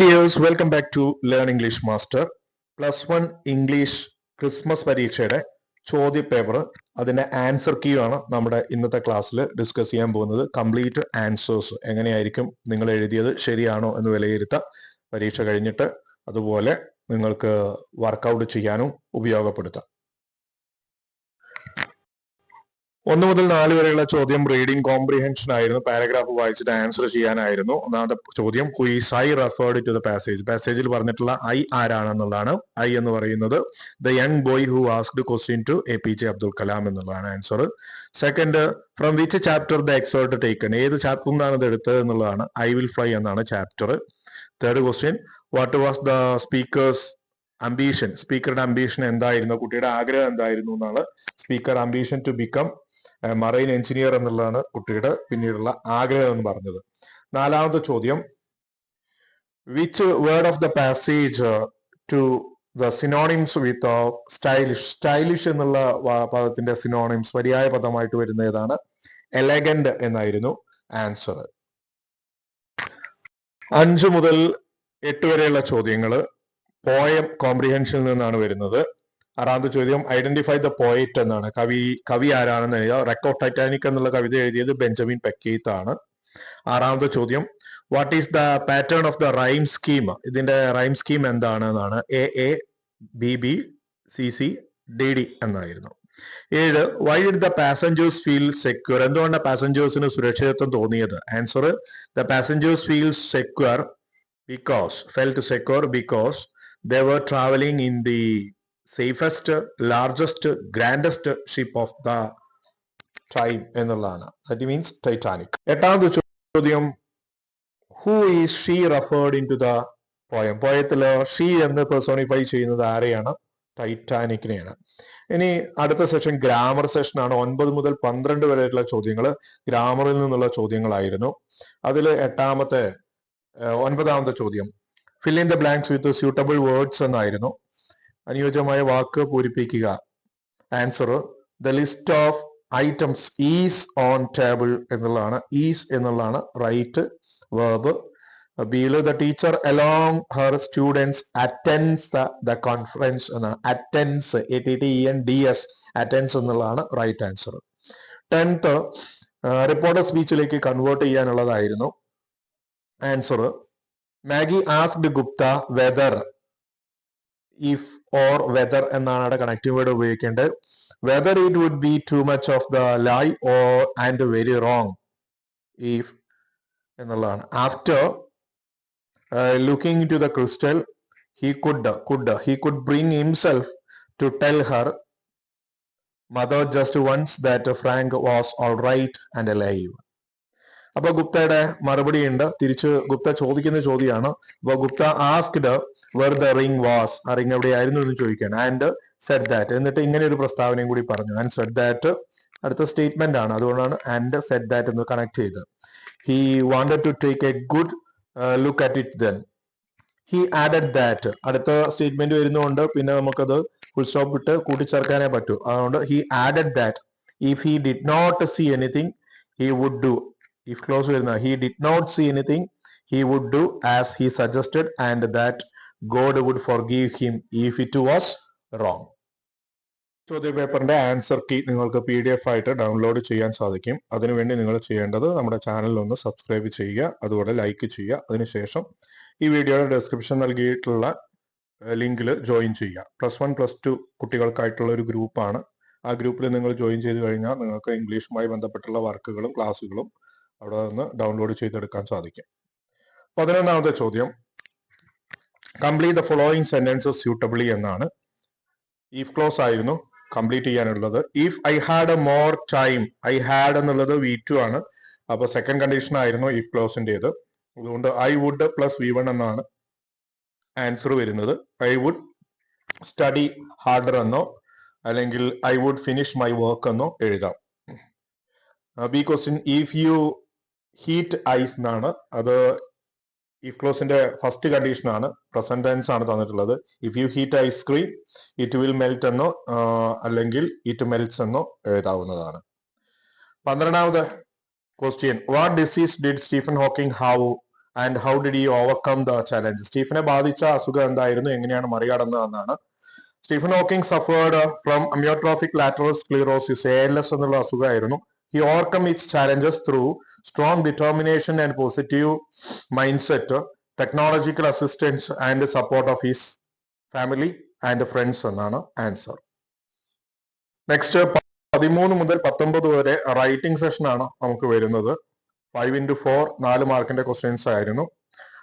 Dears welcome back to learn English master plus one English Christmas പരീക്ഷയുടെ ചോദ്യ paper അതിന്റെ answer key ആണ് നമ്മുടെ ഇന്നത്തെ ക്ലാസ്സിൽ ഡിസ്കസ് ചെയ്യാൻ പോകുന്നത്. കംപ്ലീറ്റ് ആൻസേഴ്സ് എങ്ങനെയായിരിക്കും നിങ്ങൾ എഴുതിയത്? ശരിയാണോ എന്ന് വിലയിരുത്താം പരീക്ഷ കഴിഞ്ഞിട്ട് അതുപോലെ നിങ്ങൾക്ക് വർക്കൗട്ട് ചെയ്യാനും ഉപയോഗപ്പെടുത്താം. ഒന്ന് മുതൽ നാല് വരെയുള്ള ചോദ്യം റീഡിംഗ് കോംപ്രിഹെൻഷൻ ആയിരുന്നു. പാരഗ്രാഫ് വായിച്ചിട്ട് ആൻസർ ചെയ്യാനായിരുന്നു. ഒന്നാമത്തെ ചോദ്യം who is I referred to the passage പാസേജിൽ പറഞ്ഞിട്ടുള്ള ഐ ആരാണെന്നുള്ളതാണ്. ഐ എന്ന് പറയുന്നത് the young boy who asked question to A P J Abdul Kalam എന്നുള്ളതാണ് answer second from which chapter the extract taken ഏത് ചാപ്റ്ററിൽ നിന്നാണ് ഇത് എടുത്തത് എന്നുള്ളതാണ്. ഐ വിൽ ഫ്ലൈ എന്നാണ് chapter third question what was the speaker's ambition സ്പീക്കറുടെ ambition എന്തായിരുന്നു? കുട്ടിയുടെ ആഗ്രഹം എന്തായിരുന്നു എന്നാണ് speaker ambition to become marine engineer എന്നുള്ളതാണ് കുട്ടിയുടെ പിന്നീടുള്ള ആഗ്രഹം എന്ന് പറഞ്ഞത്. നാലാമത്തെ ചോദ്യം. Which word of the passage to the synonyms with stylish stylish എന്നുള്ള പദത്തിന്റെ സിനോണിംസ് പര്യായ പദമായിട്ട് വരുന്ന ഏതാണ്? എലഗന്റ് എന്നായിരുന്നു ആൻസർ അഞ്ചു മുതൽ എട്ട് വരെയുള്ള ചോദ്യങ്ങൾ പോയം കോംപ്രിഹെൻഷനിൽ നിന്നാണ് വരുന്നത്. ആറാമത്തെ ചോദ്യം ഐഡന്റിഫൈ ദ പോയിറ്റ് എന്നാണ്. കവി കവി ആരാണെന്ന് എഴുതുക. റെക്കോർഡ് ടൈറ്റാനിക് എന്നുള്ള കവിത എഴുതിയത് ബെഞ്ചമിൻ പെക്കേത്ത് ആണ്. ആറാമത്തെ ചോദ്യം what is the pattern of the rhyme scheme ഇതിന്റെ റൈം സ്കീം എന്താണ് എന്നാണ് A A B B C C D D എന്നായിരുന്നു. ഏഴ് why did the passengers feel secure എന്തുകൊണ്ടാണ് പാസഞ്ചേഴ്സിന് സുരക്ഷിതത്വം തോന്നിയത്? Answer the passengers feel secure because felt secure because they were travelling in the safest largest grandest ship of the tribe എന്നുള്ളതാണ്. That means Titanic എട്ടാമത് ചോദ്യം who is she referred in to the poem പോയത്തിൽ she എന്ന് personify ചെയ്യുന്നത് ആരെയാണ്? ടൈറ്റാനിക്കിനെയാണ് ഇനി അടുത്ത session grammar session ആണ്. ഒൻപത് മുതൽ പന്ത്രണ്ട് വരെയുള്ള ചോദ്യങ്ങൾ ഗ്രാമറിൽ നിന്നുള്ള ചോദ്യങ്ങളായിരുന്നു. അതിൽ എട്ടാമത്തെ ഒൻപതാമത്തെ ചോദ്യം fill in the blanks with suitable words എന്നായിരുന്നു. അനുയോജ്യമായ വാക്ക് പൂരിപ്പിക്കുക. Answer the list of items is on table എന്നുള്ളതാണ്. ഈസ് എന്നുള്ളതാണ് റൈറ്റ് വേർബ് ബിയിൽ the teacher along her students attends the conference എന്നാണ്. Attends A T T N D S attends എന്നുള്ളതാണ് right answer tenth reported സ്പീച്ചിലേക്ക് convert ചെയ്യാനുള്ളതായിരുന്നു. Answer Maggie asked Gupta whether if or whether എന്നാണ് അവിടെ connective word ഉപയോഗിക്കേണ്ടത്. Whether it would be too much of the lie or and very wrong if എന്നുള്ളതാണ്. After looking to the crystal he could could he could bring himself to tell her mother just once that Frank was all right and live അപ്പൊ ഗുപ്തയുടെ മറുപടി ഉണ്ട്. തിരിച്ച് ഗുപ്ത ചോദിക്കുന്ന ചോദ്യമാണ്. അപ്പൊ Gupta asked where the ring was ആ ring എവിടെയായിരുന്നു എന്ന് ചോദിക്കുകയാണ്. ആൻഡ് സെറ്റ് ദാറ്റ് എന്നിട്ട് ഇങ്ങനെ ഒരു പ്രസ്താവനയും കൂടി പറഞ്ഞു. ആൻഡ് സെറ്റ് ദാറ്റ് അടുത്ത സ്റ്റേറ്റ്മെന്റ് ആണ്. അതുകൊണ്ടാണ് ആൻഡ് സെറ്റ് ദാറ്റ് എന്ന് കണക്ട് ചെയ്ത് he wanted to take a good look at it then he added that അടുത്ത സ്റ്റേറ്റ്മെന്റ് വരുന്നതുകൊണ്ട് പിന്നെ നമുക്കത് ഫുൾ സ്റ്റോപ്പ് ഇട്ട് കൂട്ടിച്ചേർക്കാനേ പറ്റൂ. അതുകൊണ്ട് he added that if he did not see anything he would do if clause വരുന്ന he did not see anything he would do as he suggested and that God would forgive him if it was wrong ചോദ്യ പേപ്പറിന്റെ answer key നിങ്ങൾക്ക് P D F ആയിട്ട് download ചെയ്യാൻ സാധിക്കും. അതിനുവേണ്ടി നിങ്ങൾ ചെയ്യേണ്ടത് നമ്മുടെ ചാനൽ ഒന്ന് സബ്സ്ക്രൈബ് ചെയ്യുക അതുപോലെ ലൈക്ക് ചെയ്യുക. അതിനുശേഷം ഈ വീഡിയോയുടെ ഡിസ്ക്രിപ്ഷൻ നൽകിയിട്ടുള്ള ലിങ്കിൽ ജോയിൻ ചെയ്യുക. പ്ലസ് വൺ പ്ലസ് ടു കുട്ടികൾക്കായിട്ടുള്ള ഒരു ഗ്രൂപ്പാണ് ആ ഗ്രൂപ്പിൽ നിങ്ങൾ ജോയിൻ ചെയ്ത് കഴിഞ്ഞാൽ നിങ്ങൾക്ക് ഇംഗ്ലീഷുമായി ബന്ധപ്പെട്ടുള്ള വർക്കുകളും ക്ലാസ്സുകളും അവിടെ നിന്ന് ഡൗൺലോഡ് ചെയ്തെടുക്കാൻ സാധിക്കും. പതിനൊന്നാമത്തെ ചോദ്യം. Complete the following sentences suitably എന്നാണ്. ഇഫ് ക്ലോസ് ആയിരുന്നു കംപ്ലീറ്റ് ചെയ്യാനുള്ളത്. If I had a more time I had എന്നുള്ളത് വി ടു ആണ്. അപ്പൊ സെക്കൻഡ് കണ്ടീഷൻ ആയിരുന്നു ഇഫ് ക്ലോസിന്റെത് അതുകൊണ്ട് I would plus V one എന്നാണ് ആൻസർ വരുന്നത്. ഐ വുഡ് സ്റ്റഡി ഹാർഡർ എന്നോ അല്ലെങ്കിൽ I would finish my work എന്നോ എഴുതാം. B question if you heat ice എന്നാണ്. അത് ഇഫ് ക്ലോസിന്റെ ഫസ്റ്റ് കണ്ടീഷൻ ആണ്. പ്രസന്റ് ആണ് തന്നിട്ടുള്ളത്. If you heat ice cream it will melt എന്നോ അല്ലെങ്കിൽ ഇറ്റ് മെൽറ്റ്സ് എന്നോ എഴുതാവുന്നതാണ്. പന്ത്രണ്ടാമത് question what disease did Stephen Hawking how and how did you overcome the challenge സ്റ്റീഫനെ ബാധിച്ച അസുഖം എന്തായിരുന്നു? എങ്ങനെയാണ് മറികടന്നതെന്നാണ്. Stephen Hawking suffered from amyotrophic lateral sclerosis A L S എന്നുള്ള അസുഖമായിരുന്നു. He overcome its challenges through strong determination and positive mind set technological assistance and support of his family and friends എന്നാണ് answer next പതിമൂന്ന് മുതൽ പത്തൊമ്പത് വരെ writing session ആണ് നമുക്ക് വരുന്നത്. Five into four നാല് മാർക്കിന്റെ ക്വസ്റ്റ്യൻസ് ആയിരുന്നു.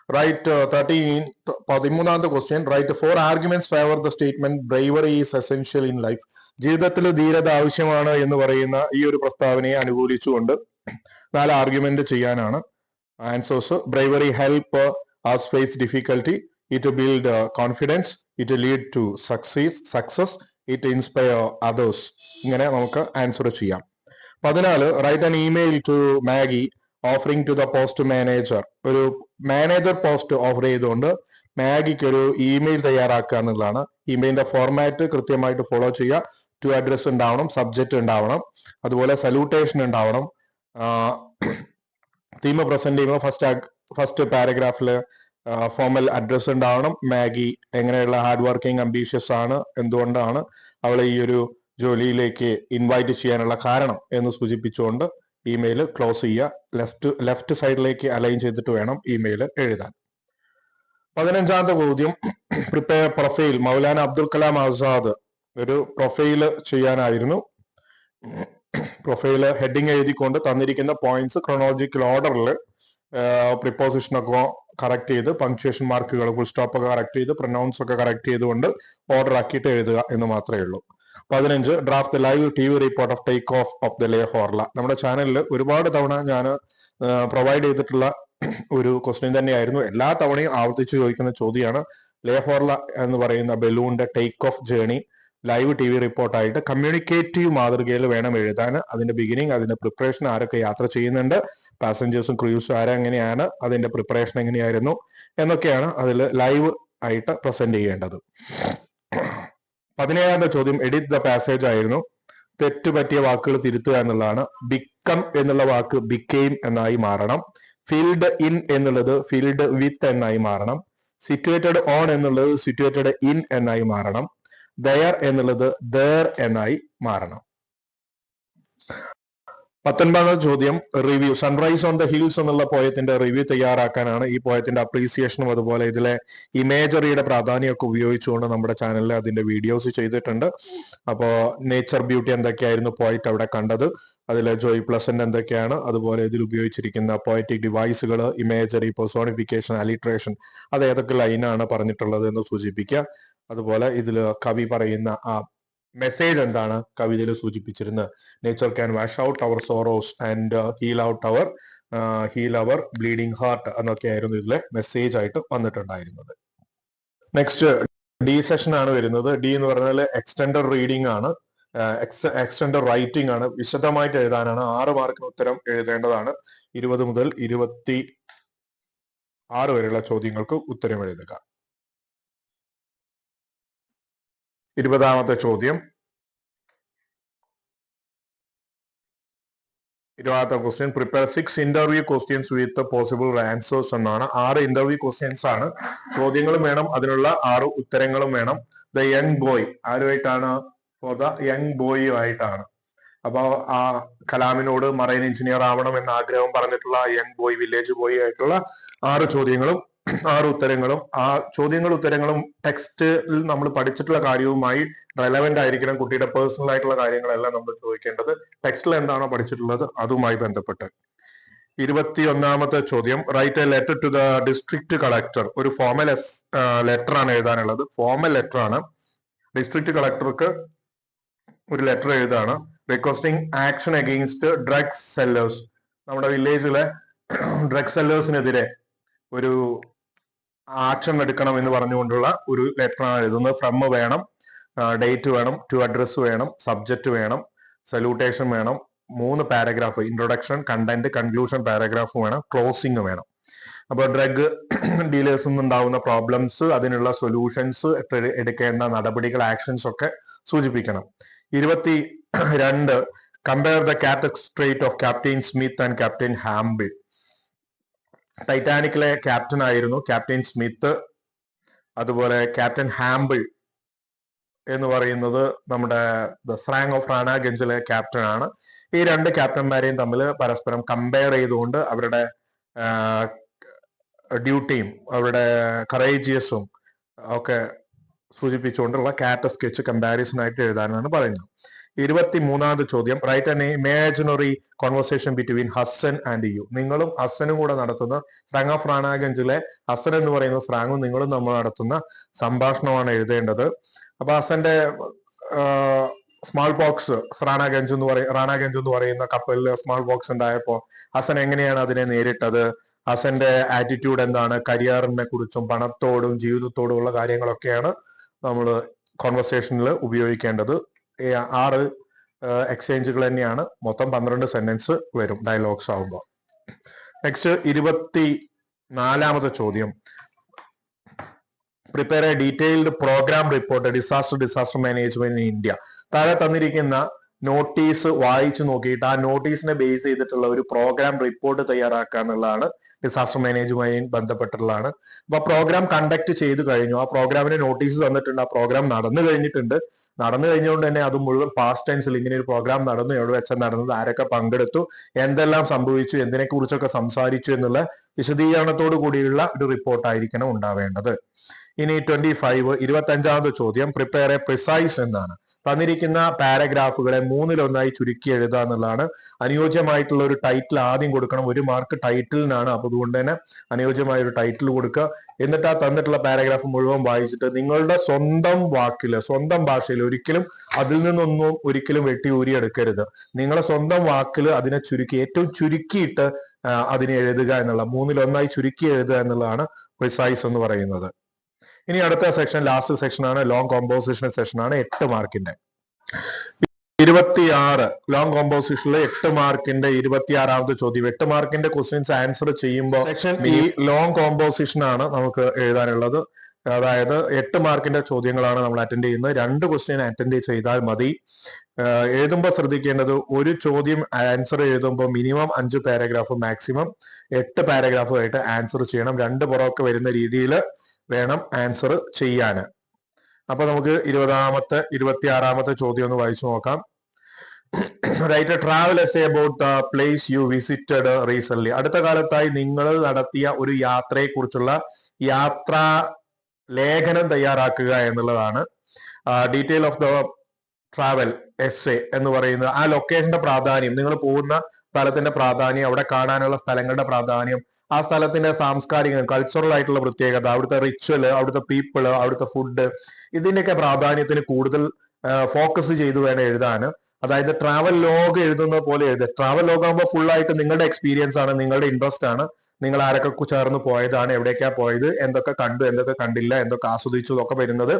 റൈറ്റ് തേർട്ടീൻ പതിമൂന്നാമത്തെ question write four arguments favour the statement bravery is essential in life ജീവിതത്തിൽ ധീരത ആവശ്യമാണ് എന്ന് പറയുന്ന ഈ ഒരു പ്രസ്താവനയെ അനുകൂലിച്ചുകൊണ്ട് നാല് ആർഗ്യുമെന്റ് ചെയ്യാനാണ് answers bravery help us face difficulty it build confidence it lead to success success it inspire others ഇങ്ങനെ നമുക്ക് ആൻസർ ചെയ്യാം. പതിനാല് write an email to Maggie offering to the post manager ഒരു മാനേജർ പോസ്റ്റ് ഓഫർ ചെയ്തുകൊണ്ട് മാഗിക്ക് ഒരു email തയ്യാറാക്കുക എന്നുള്ളതാണ്. ഇമെയിലിന്റെ ഫോർമാറ്റ് കൃത്യമായിട്ട് ഫോളോ ചെയ്യുക. ടു അഡ്രസ് ഉണ്ടാവണം സബ്ജക്റ്റ് ഉണ്ടാവണം അതുപോലെ സല്യൂട്ടേഷൻ ഉണ്ടാവണം. തീം പ്രസന്റ് ചെയ്യുമ്പോൾ ഫസ്റ്റ് ഫസ്റ്റ് പാരഗ്രാഫിൽ ഫോമൽ അഡ്രസ് ഉണ്ടാവണം. മാഗി എങ്ങനെയുള്ള ഹാർഡ് വർക്കിംഗ് അംബീഷ്യസ് ആണ് എന്തുകൊണ്ടാണ് അവളെ ഈ ഒരു ജോലിയിലേക്ക് ഇൻവൈറ്റ് ചെയ്യാനുള്ള കാരണം എന്ന് സൂചിപ്പിച്ചുകൊണ്ട് ഇമെയിൽ ക്ലോസ് ചെയ്യുക ലെഫ്റ്റ് ലെഫ്റ്റ് സൈഡിലേക്ക് അലൈൻ ചെയ്തിട്ട് വേണം ഇമെയിൽ എഴുതാൻ. പതിനഞ്ചാമത്തെ ചോദ്യം പ്രിപ്പയർ പ്രൊഫൈൽ മൗലാന അബ്ദുൽ കലാം ആസാദ് ഒരു പ്രൊഫൈൽ ചെയ്യാനായിരുന്നു. പ്രൊഫൈൽ ഹെഡിങ് എഴുതിക്കൊണ്ട് തന്നിരിക്കുന്ന പോയിന്റ്സ് ക്രോണോളജിക്കൽ ഓർഡറിൽ പ്രിപ്പോസിഷനൊക്കെ കറക്റ്റ് ചെയ്ത് പങ്ക്ച്വേഷൻ മാർക്കുകൾ ഫുൾ സ്റ്റോപ്പ് ഒക്കെ കറക്റ്റ് ചെയ്ത് പ്രൊനൗൺസ് ഒക്കെ കറക്റ്റ് ചെയ്തുകൊണ്ട് ഓർഡർ ആക്കിയിട്ട് എഴുതുക എന്ന് മാത്രമേ ഉള്ളൂ. പതിനഞ്ച് draft live T V report of take off off the le Horla നമ്മുടെ ചാനലിൽ ഒരുപാട് തവണ ഞാൻ പ്രൊവൈഡ് ചെയ്തിട്ടുള്ള ഒരു ക്വസ്റ്റ്യൻ തന്നെയായിരുന്നു. എല്ലാ തവണയും ആവർത്തിച്ച് ചോദിക്കുന്ന ചോദ്യമാണ് ലേ ഹോർല എന്ന് പറയുന്ന ബലൂണിന്റെ take off journey live T V റിപ്പോർട്ടായിട്ട് communicative മാതൃകയിൽ വേണം എഴുതാൻ. അതിന്റെ ബിഗിനിങ് അതിന്റെ പ്രിപ്പറേഷൻ ആരൊക്കെ യാത്ര ചെയ്യുന്നുണ്ട് പാസഞ്ചേഴ്സും ക്രൂസും ആരെങ്ങനെയാണ് അതിന്റെ പ്രിപ്പറേഷൻ എങ്ങനെയായിരുന്നു എന്നൊക്കെയാണ് അതിൽ ലൈവ് ആയിട്ട് പ്രസന്റ് ചെയ്യേണ്ടത്. പതിനേഴാമത്തെ ചോദ്യം എഡിറ്റ് ദ പാസേജ് ആയിരുന്നു. തെറ്റ് പറ്റിയ വാക്കുകൾ തിരുത്തുക എന്നുള്ളതാണ്. ബിക്കം എന്നുള്ള വാക്ക് ബിക്കെയിം എന്നായി മാറണം. ഫീൽഡ് ഇൻ എന്നുള്ളത് ഫീൽഡ് വിത്ത് എന്നായി മാറണം. സിറ്റുവേറ്റഡ് ഓൺ എന്നുള്ളത് സിറ്റുവേറ്റഡ് ഇൻ എന്നായി മാറണം. ദയർ എന്നുള്ളത് ദർ എന്നായി മാറണം. പത്തൊൻപതാം ചോദ്യം review sunrise on the hills എന്നുള്ള പോയത്തിന്റെ റിവ്യൂ തയ്യാറാക്കാനാണ് ഈ പോയത്തിന്റെ അപ്രീസിയേഷനും അതുപോലെ ഇതിലെ ഇമേജറിയുടെ പ്രാധാന്യമൊക്കെ ഉപയോഗിച്ചുകൊണ്ട് നമ്മുടെ ചാനലിൽ അതിന്റെ വീഡിയോസ് ചെയ്തിട്ടുണ്ട്. അപ്പോ നേച്ചർ ബ്യൂട്ടി എന്തൊക്കെയായിരുന്നു പോയിട്ട് അവിടെ കണ്ടത്? അതിലെ ജോയ് പ്ലസന്റ് എന്തൊക്കെയാണ്? അതുപോലെ ഇതിൽ ഉപയോഗിച്ചിരിക്കുന്ന പോയറ്റിക് ഡിവൈസുകൾ ഇമേജറി പെർസോണിഫിക്കേഷൻ അലിട്രേഷൻ അത് ഏതൊക്കെ ലൈനാണ് പറഞ്ഞിട്ടുള്ളത് എന്ന് സൂചിപ്പിക്കുക. അതുപോലെ ഇതിൽ കവി പറയുന്ന ആ മെസ്സേജ് എന്താണ് കവിതയിൽ സൂചിപ്പിച്ചിരുന്നത് nature can wash out our sorrows and heal out our heal our bleeding heart എന്നൊക്കെ ആയിരുന്നു ഇതിലെ മെസ്സേജ് ആയിട്ട് വന്നിട്ടുണ്ടായിരുന്നത്. നെക്സ്റ്റ് ഡി സെഷൻ ആണ് വരുന്നത്. ഡി എന്ന് പറഞ്ഞാൽ എക്സ്റ്റൻഡഡ് റീഡിംഗ് ആണ്. എക്സ്റ്റൻഡഡ് റൈറ്റിംഗ് ആണ്. വിശദമായിട്ട് എഴുതാനാണ്. ആറ് മാർക്കിന് ഉത്തരം എഴുതേണ്ടതാണ്. ഇരുപത് മുതൽ ഇരുപത്തി ആറ് വരെയുള്ള ചോദ്യങ്ങൾക്ക് ഉത്തരം എഴുതുക. ഇരുപതാമത്തെ ചോദ്യം. ഇരുപതാമത്തെ question prepare six interview questions with possible answers എന്നാണ്. ആറ് ഇന്റർവ്യൂ ക്വസ്റ്റ്യൻസ് ആണ്. ചോദ്യങ്ങളും വേണം. അതിനുള്ള ആറ് ഉത്തരങ്ങളും വേണം. ദ യങ് ബോയ് ആരുമായിട്ടാണ്? ഫോർ ദ യങ് ബോയുമായിട്ടാണ് അപ്പൊ ആ കലാമിനോട് മറൈൻ എഞ്ചിനീയർ ആവണം എന്ന ആഗ്രഹം പറഞ്ഞിട്ടുള്ള യങ് ബോയ് വില്ലേജ് ബോയ് ആയിട്ടുള്ള ആറ് ചോദ്യങ്ങളും ആറ് ഉത്തരങ്ങളും ആ ചോദ്യങ്ങൾ ഉത്തരങ്ങളും ടെക്സ്റ്റിൽ നമ്മൾ പഠിച്ചിട്ടുള്ള കാര്യവുമായി റെലവെന്റ് ആയിരിക്കണം. കുട്ടിയുടെ പേഴ്സണൽ ആയിട്ടുള്ള കാര്യങ്ങളെല്ലാം നമ്മൾ ചോദിക്കേണ്ടത്. ടെക്സ്റ്റിൽ എന്താണോ പഠിച്ചിട്ടുള്ളത് അതുമായി ബന്ധപ്പെട്ട്. ഇരുപത്തി ഒന്നാമത്തെ ചോദ്യം. Write a letter to the district collector ഒരു ഫോമൽ ലെറ്റർ ആണ് എഴുതാനുള്ളത്. ഫോമൽ ലെറ്റർ ആണ്. ഡിസ്ട്രിക്ട് കളക്ടർക്ക് ഒരു letter എഴുതാണ്. Requesting action against drugs sellers നമ്മുടെ വില്ലേജിലെ ഡ്രഗ് സെല്ലേഴ്സിനെതിരെ ഒരു ആക്ഷൻ എടുക്കണം എന്ന് പറഞ്ഞുകൊണ്ടുള്ള ഒരു ലെറ്ററാണ് എഴുതുന്നത്. ഫ്രം വേണം ഡേറ്റ് വേണം ടു അഡ്രസ് വേണം സബ്ജക്റ്റ് വേണം സല്യൂട്ടേഷൻ വേണം മൂന്ന് paragraph introduction content conclusion paragraph വേണം ക്ലോസിംഗ് വേണം. അപ്പോൾ ഡ്രഗ് ഡീലേഴ്സിൽ നിന്നുണ്ടാവുന്ന പ്രോബ്ലംസ് അതിനുള്ള സൊല്യൂഷൻസ് എടുക്കേണ്ട നടപടികൾ ആക്ഷൻസ് ഒക്കെ സൂചിപ്പിക്കണം. ഇരുപത്തി രണ്ട് compare the catastrophe of captain Smith and captain Hamble ടൈറ്റാനിക്കിലെ captain ആയിരുന്നു ക്യാപ്റ്റൻ സ്മിത്ത്. അതുപോലെ ക്യാപ്റ്റൻ ഹാമ്പിൾ എന്ന് പറയുന്നത് നമ്മുടെ ദ സ്രാങ് ഓഫ് റാനാഗഞ്ചിലെ ക്യാപ്റ്റൻ ആണ്. ഈ രണ്ട് ക്യാപ്റ്റന്മാരെയും തമ്മിൽ പരസ്പരം കമ്പയർ ചെയ്തുകൊണ്ട് അവരുടെ ഡ്യൂട്ടിയും അവരുടെ കറേജിയസും ഒക്കെ സൂചിപ്പിച്ചുകൊണ്ടുള്ള കാറ്റ സ്കെച്ച് കമ്പാരിസൺ ആയിട്ട് എഴുതാനാണ് പറയുന്നത്. ഇരുപത്തി മൂന്നാമത് ചോദ്യം. Write and imaginary conversation between Hasan and you നിങ്ങളും ഹസനും കൂടെ നടത്തുന്ന ഫ്രാങ് ഓഫ് റാണാഗഞ്ചിലെ ഹസൻ എന്ന് പറയുന്ന ഫ്രാങ്ങും നിങ്ങളും നമ്മൾ നടത്തുന്ന സംഭാഷണമാണ് എഴുതേണ്ടത്. അപ്പൊ ഹസ്സന്റെ സ്മാൾ ബോക്സ് റാണാഗഞ്ച് എന്ന് പറയും റാണാഗഞ്ച് എന്ന് പറയുന്ന കപ്പലിൽ സ്മാൾ ബോക്സ് ഉണ്ടായപ്പോ ഹസൻ എങ്ങനെയാണ് അതിനെ നേരിട്ടത്? ഹസന്റെ ആറ്റിറ്റ്യൂഡ് എന്താണ്? കരിയറിനെ കുറിച്ചും പണത്തോടും ജീവിതത്തോടും ഉള്ള കാര്യങ്ങളൊക്കെയാണ് നമ്മൾ കോൺവെർസേഷനിൽ ഉപയോഗിക്കേണ്ടത്. ആറ് എക്സ്ചേഞ്ചുകൾ തന്നെയാണ്. മൊത്തം പന്ത്രണ്ട് സെന്റൻസ് വരും ഡയലോഗ്സ് ആവുമ്പോൾ നെക്സ്റ്റ് ഇരുപത്തി നാലാമത്തെ ചോദ്യം prepare a detailed program report disaster disaster management in India താഴെ തന്നിരിക്കുന്ന നോട്ടീസ് വായിച്ചു നോക്കിയിട്ട് ആ നോട്ടീസിനെ ബേസ് ചെയ്തിട്ടുള്ള ഒരു പ്രോഗ്രാം റിപ്പോർട്ട് തയ്യാറാക്കുക എന്നുള്ളതാണ് ഡിസാസ്റ്റർ മാനേജ്മെന്റ് ബന്ധപ്പെട്ടുള്ളതാണ്. അപ്പൊ പ്രോഗ്രാം കണ്ടക്ട് ചെയ്തു കഴിഞ്ഞു. ആ പ്രോഗ്രാമിന് നോട്ടീസ് തന്നിട്ടുണ്ട്. ആ പ്രോഗ്രാം നടന്നു കഴിഞ്ഞിട്ടുണ്ട്. നടന്നു കഴിഞ്ഞുകൊണ്ട് തന്നെ അത് മുഴുവൻ പാസ്റ്റ് ടൈംസിൽ ഇങ്ങനെ ഒരു പ്രോഗ്രാം നടന്നു. എവിടെ വെച്ചാൽ നടന്നത്? ആരൊക്കെ പങ്കെടുത്തു? എന്തെല്ലാം സംഭവിച്ചു? എന്തിനെ കുറിച്ചൊക്കെ സംസാരിച്ചു? എന്നുള്ള വിശദീകരണത്തോടു കൂടിയുള്ള ഒരു റിപ്പോർട്ടായിരിക്കണം ഉണ്ടാവേണ്ടത്. ഇനി ട്വന്റി ഫൈവ് ഇരുപത്തി അഞ്ചാമത് ചോദ്യം. പ്രിപ്പയർ എ പ്രിസൈസ് എന്നാണ്. തന്നിരിക്കുന്ന പാരഗ്രാഫുകളെ മൂന്നിലൊന്നായി ചുരുക്കി എഴുതുക എന്നുള്ളതാണ്. അനുയോജ്യമായിട്ടുള്ള ഒരു ടൈറ്റിൽ ആദ്യം കൊടുക്കണം. ഒരു മാർക്ക് ടൈറ്റിലിനാണ് അപ്പൊ അതുകൊണ്ട് തന്നെ അനുയോജ്യമായ ഒരു ടൈറ്റിൽ കൊടുക്കുക. എന്നിട്ട് ആ തന്നിട്ടുള്ള പാരഗ്രാഫ് മുഴുവൻ വായിച്ചിട്ട് നിങ്ങളുടെ സ്വന്തം വാക്കിൽ സ്വന്തം ഭാഷയിൽ ഒരിക്കലും അതിൽ നിന്നൊന്നും ഒരിക്കലും വെട്ടി ഊരിയെടുക്കരുത് നിങ്ങളുടെ സ്വന്തം വാക്കിൽ അതിനെ ചുരുക്കി ഏറ്റവും ചുരുക്കിയിട്ട് അതിനെ എഴുതുക എന്നുള്ള മൂന്നിലൊന്നായി ചുരുക്കി എഴുതുക എന്നുള്ളതാണ് പ്രിസൈസ് എന്ന് പറയുന്നത്. ഇനി അടുത്ത സെക്ഷൻ ലാസ്റ്റ് സെക്ഷനാണ് ലോങ് കോമ്പോസിഷൻ സെക്ഷനാണ് ആണ് എട്ട് മാർക്കിന്റെ ഇരുപത്തിയാറ് ലോങ് കോമ്പോസിഷനിലെ എട്ട് മാർക്കിന്റെ ഇരുപത്തിയാറാമത്തെ ചോദ്യം. എട്ട് മാർക്കിന്റെ ക്വസ്റ്റ്യൻസ് ആൻസർ ചെയ്യുമ്പോൾ സെക്ഷൻ ഈ ലോങ് കോമ്പോസിഷൻ ആണ് നമുക്ക് എഴുതാനുള്ളത്. അതായത് എട്ട് മാർക്കിന്റെ ചോദ്യങ്ങളാണ് നമ്മൾ അറ്റൻഡ് ചെയ്യുന്നത്. രണ്ട് ക്വസ്റ്റ്യൻ അറ്റൻഡ് ചെയ്താൽ മതി. എഴുതുമ്പോൾ ശ്രദ്ധിക്കേണ്ടത് ഒരു ചോദ്യം ആൻസർ എഴുതുമ്പോൾ മിനിമം അഞ്ച് പാരഗ്രാഫ് മാക്സിമം എട്ട് പാരഗ്രാഫുമായിട്ട് ആൻസർ ചെയ്യണം. രണ്ട് പുറമൊക്കെ വരുന്ന രീതിയിൽ വേണം ആൻസർ ചെയ്യാൻ അപ്പൊ നമുക്ക് ഇരുപതാമത്തെ ഇരുപത്തി ആറാമത്തെ ചോദ്യം ഒന്ന് വായിച്ചു നോക്കാം. Write travel essay about the place you visited recent അടുത്ത കാലത്തായി നിങ്ങൾ നടത്തിയ ഒരു യാത്രയെ കുറിച്ചുള്ള യാത്രാ ലേഖനം തയ്യാറാക്കുക എന്നുള്ളതാണ്. Detail of the travel essay എന്ന് പറയുന്നത് ആ ലൊക്കേഷന്റെ പ്രാധാന്യം. നിങ്ങൾ പോകുന്ന സ്ഥലത്തിന്റെ പ്രാധാന്യം അവിടെ കാണാനുള്ള സ്ഥലങ്ങളുടെ പ്രാധാന്യം ആ സ്ഥലത്തിന്റെ സാംസ്കാരിക കൾച്ചറൽ ആയിട്ടുള്ള പ്രത്യേകത അവിടുത്തെ റിച്വൽ അവിടുത്തെ പീപ്പിൾ അവിടുത്തെ ഫുഡ് ഇതിന്റെയൊക്കെ പ്രാധാന്യത്തിന് കൂടുതൽ ഫോക്കസ് ചെയ്തു വേണം എഴുതാൻ. അതായത് ട്രാവൽ ലോഗ് എഴുതുന്ന പോലെ എഴുതുക. ട്രാവൽ ലോഗ് ആകുമ്പോൾ ഫുൾ ആയിട്ട് നിങ്ങളുടെ എക്സ്പീരിയൻസ് ആണ് നിങ്ങളുടെ ഇൻട്രസ്റ്റ് ആണ്. നിങ്ങൾ ആരൊക്കെ ചേർന്ന് പോയതാണ് എവിടേക്കാ പോയത് എന്തൊക്കെ കണ്ടു എന്തൊക്കെ കണ്ടില്ല എന്തൊക്കെ ആസ്വദിച്ചു ഒക്കെ വരുന്നത്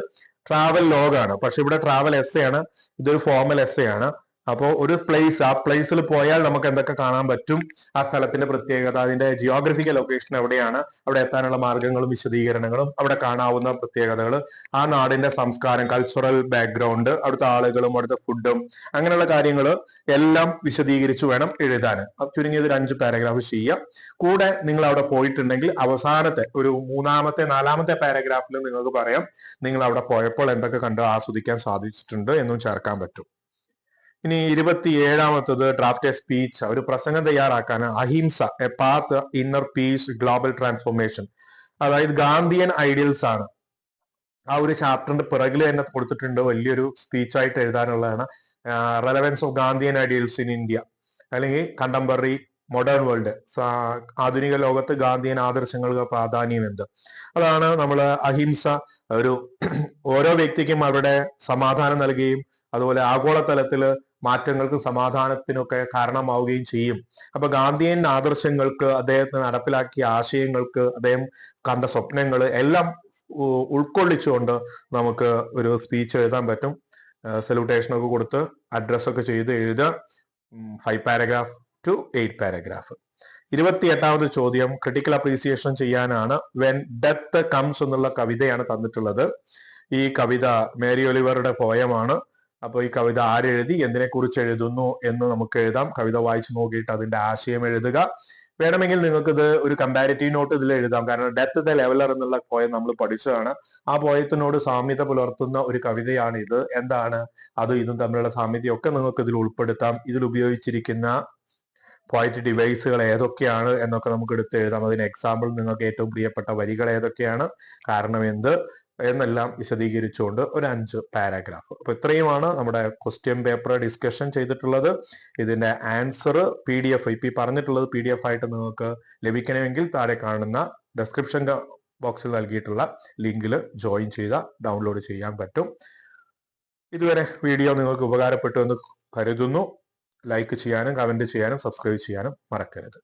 ട്രാവൽ ലോഗാണ് പക്ഷെ ഇവിടെ ട്രാവൽ എസ് ആണ് ഇതൊരു ഫോർമൽ എസ് ആണ്. അപ്പോൾ ഒരു പ്ലേസ് ആ പ്ലേസിൽ പോയാൽ നമുക്ക് എന്തൊക്കെ കാണാൻ പറ്റും? ആ സ്ഥലത്തിന്റെ പ്രത്യേകത അതിന്റെ ജിയോഗ്രഫിക്കൽ ലൊക്കേഷൻ എവിടെയാണ്? അവിടെ എത്താനുള്ള മാർഗങ്ങളും വിശദീകരണങ്ങളും അവിടെ കാണാവുന്ന പ്രത്യേകതകൾ ആ നാടിന്റെ സംസ്കാരം കൾച്ചറൽ ബാക്ക്ഗ്രൗണ്ട് അവിടുത്തെ ആളുകളും അവിടുത്തെ ഫുഡും അങ്ങനെയുള്ള കാര്യങ്ങൾ എല്ലാം വിശദീകരിച്ചു വേണം എഴുതാൻ. ചുരുങ്ങിയത് ഒരു അഞ്ച് പാരഗ്രാഫ് ചെയ്യാം. കൂടെ നിങ്ങൾ അവിടെ പോയിട്ടുണ്ടെങ്കിൽ അവസാനത്തെ ഒരു മൂന്നാമത്തെ നാലാമത്തെ പാരഗ്രാഫിൽ നിങ്ങൾക്ക് പറയാം നിങ്ങൾ അവിടെ പോയപ്പോൾ എന്തൊക്കെ കണ്ട് ആസ്വദിക്കാൻ സാധിച്ചിട്ടുണ്ട് എന്നും ചേർക്കാൻ പറ്റും. ഇനി ഇരുപത്തി ഏഴാമത്തത് ഡ്രാഫ്റ്റ് എ സ്പീച്ച് ഒരു പ്രസംഗം തയ്യാറാക്കാൻ ahimsa a path inner peace global transformation അതായത് ഗാന്ധിയൻ ഐഡിയൽസ് ആണ്. ആ ഒരു ചാപ്റ്ററിന്റെ പിറകിൽ തന്നെ കൊടുത്തിട്ടുണ്ട് വലിയൊരു സ്പീച്ചായിട്ട് എഴുതാനുള്ളതാണ് relevance of Gandhian ideals in India അല്ലെങ്കിൽ കണ്ടംപററി മോഡേൺ വേൾഡ് ആധുനിക ലോകത്ത് ഗാന്ധിയൻ ആദർശങ്ങൾക്ക് പ്രാധാന്യം എന്ത്? അതാണ് നമ്മൾ അഹിംസ ഒരു ഓരോ വ്യക്തിക്കും അവരുടെ സമാധാനം നൽകുകയും അതുപോലെ ആഗോളതലത്തിൽ മാറ്റങ്ങൾക്കും സമാധാനത്തിനൊക്കെ കാരണമാവുകയും ചെയ്യും. അപ്പൊ ഗാന്ധിയൻ ആദർശങ്ങൾക്ക് അദ്ദേഹത്തിന് നടപ്പിലാക്കിയ ആശയങ്ങൾക്ക് അദ്ദേഹം കണ്ട സ്വപ്നങ്ങൾ എല്ലാം ഉൾക്കൊള്ളിച്ചുകൊണ്ട് നമുക്ക് ഒരു സ്പീച്ച് എഴുതാൻ പറ്റും. സല്യൂട്ടേഷൻ ഒക്കെ കൊടുത്ത് അഡ്രസ്സൊക്കെ ചെയ്ത് എഴുതുക. Five paragraph to eight paragraph ഇരുപത്തി എട്ടാമത് ചോദ്യം ക്രിട്ടിക്കൽ അപ്രീസിയേഷൻ ചെയ്യാനാണ് വെൻ ഡെത്ത് കംസ് എന്നുള്ള കവിതയാണ് തന്നിട്ടുള്ളത്. ഈ കവിത മേരി ഒലിവറുടെ പോയമാണ് അപ്പോൾ ഈ കവിത ആരെഴുതി എന്തിനെ കുറിച്ച് എഴുതുന്നു എന്ന് നമുക്ക് എഴുതാം. കവിത വായിച്ചു നോക്കിയിട്ട് അതിന്റെ ആശയം എഴുതുക. വേണമെങ്കിൽ നിങ്ങൾക്ക് ഇത് ഒരു കമ്പാരിറ്റീവ് നോട്ട് ഇതിൽ എഴുതാം. കാരണം ഡെത്ത് ദ ലെവലർ എന്നുള്ള പോയം നമ്മൾ പഠിച്ചതാണ്. ആ പോയത്തിനോട് സാമ്യത പുലർത്തുന്ന ഒരു കവിതയാണ് ഇത് എന്താണ്? അതും ഇതും തമ്മിലുള്ള സാമ്യതയൊക്കെ നിങ്ങൾക്ക് ഇതിൽ ഉൾപ്പെടുത്താം. ഇതിൽ ഉപയോഗിച്ചിരിക്കുന്ന പോയറ്റ് ഡിവൈസുകൾ ഏതൊക്കെയാണ് എന്നൊക്കെ നമുക്ക് എടുത്ത് എഴുതാം. അതിന് എക്സാമ്പിൾ നിങ്ങൾക്ക് ഏറ്റവും പ്രിയപ്പെട്ട വരികൾ ഏതൊക്കെയാണ്? കാരണം എന്ത്? എന്നെല്ലാം വിശദീകരിച്ചുകൊണ്ട് ഒരു അഞ്ച് പാരാഗ്രാഫ് അപ്പൊ ഇത്രയുമാണ് നമ്മുടെ ക്വസ്റ്റ്യൻ പേപ്പർ ഡിസ്കഷൻ ചെയ്തിട്ടുള്ളത്. ഇതിന്റെ ആൻസർ പി ഡി എഫ് ഇപ്പൊ പറഞ്ഞിട്ടുള്ളത് പി ഡി എഫ് ആയിട്ട് നിങ്ങൾക്ക് ലഭിക്കണമെങ്കിൽ താഴെ കാണുന്ന ഡെസ്ക്രിപ്ഷൻ ബോക്സിൽ നൽകിയിട്ടുള്ള ലിങ്കിൽ ജോയിൻ ചെയ്ത ഡൗൺലോഡ് ചെയ്യാൻ പറ്റും. ഇതുവരെ വീഡിയോ നിങ്ങൾക്ക് ഉപകാരപ്പെട്ടു എന്ന് കരുതുന്നു. ലൈക്ക് ചെയ്യാനും കമന്റ് ചെയ്യാനും സബ്സ്ക്രൈബ് ചെയ്യാനും മറക്കരുത്.